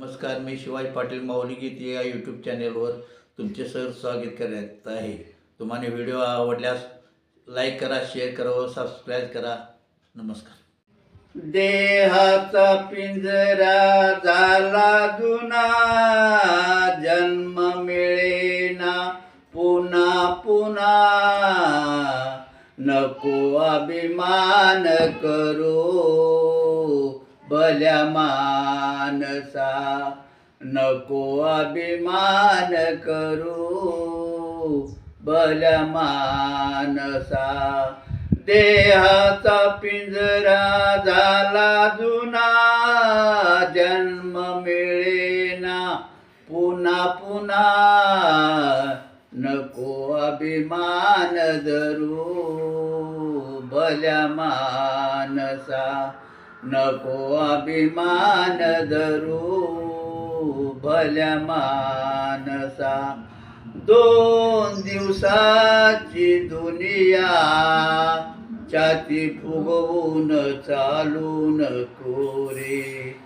नमस्कार मी शिवाजी पाटील माऊली गीत या यूट्यूब चॅनेलवर तुमचे सर स्वागत करत आहे. तुम्हाला व्हिडिओ आवडल्यास लाईक करा शेअर करा व सबस्क्राईब करा. नमस्कार. देहाचा पिंजरा झाला जुना जन्म मिळेना पुन्हा पुन्हा. नको अभिमान करू. भल्या मानसा नको अभिमान करू. भल्या मानसा देहाचा पिंजरा झाला जुना जन्म मिळेना पुन्हा पुन्हा. नको अभिमान धरू. भल्या मानसा नको अभिमान धरू भल्या मानसा दोन दिवसाची दुनिया छाती फुगवून चालून कोरे.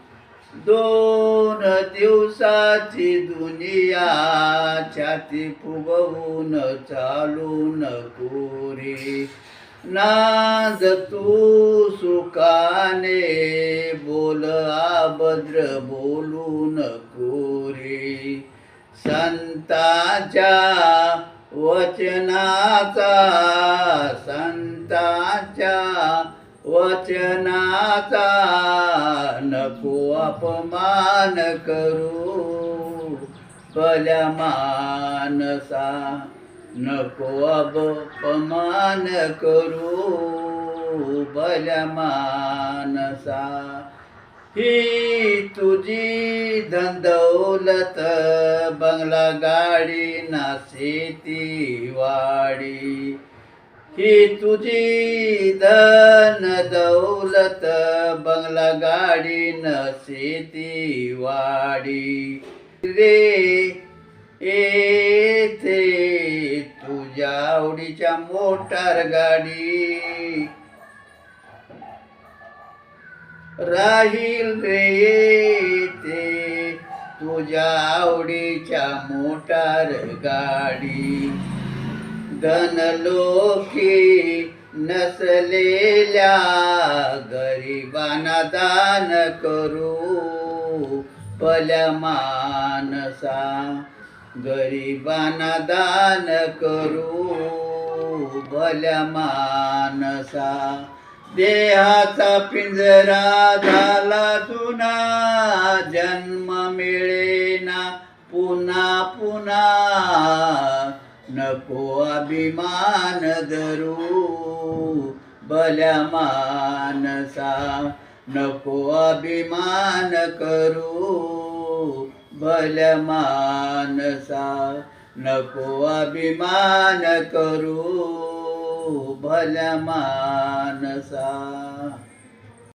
दोन दिवसाची दुनिया छाती फुगवून चालून कोरे. नाद तू सुखाने बोल आभद्र बोलू नको रे. संताच्या वचनाचा संताच्या वचनाचा नको अपमान करू. भल्या मानसा नको अपमान करू भल्या मानसा ही तुझी धंदौलत बंगला गाडी ना शेती वाडी. ही तुझी धन दौलत बंगला गाडी न शेती वाडी. रे ए आवडीच्या मोटार गाडी. राहील रे ते तुझ्या आवडीच्या मोटार गाडी. धनलोकी नसलेल्या गरिबांना दान करू भल्या मानसा गरिबांना दान करू भल्या मानसा देहाचा पिंजरा झाला जुना जन्म मिळेना पुन्हा पुन्हा. नको अभिमान धरू भल्या मानसा नको अभिमान करू भल्या मानसा नको अभिमान करू भल्या मानसा।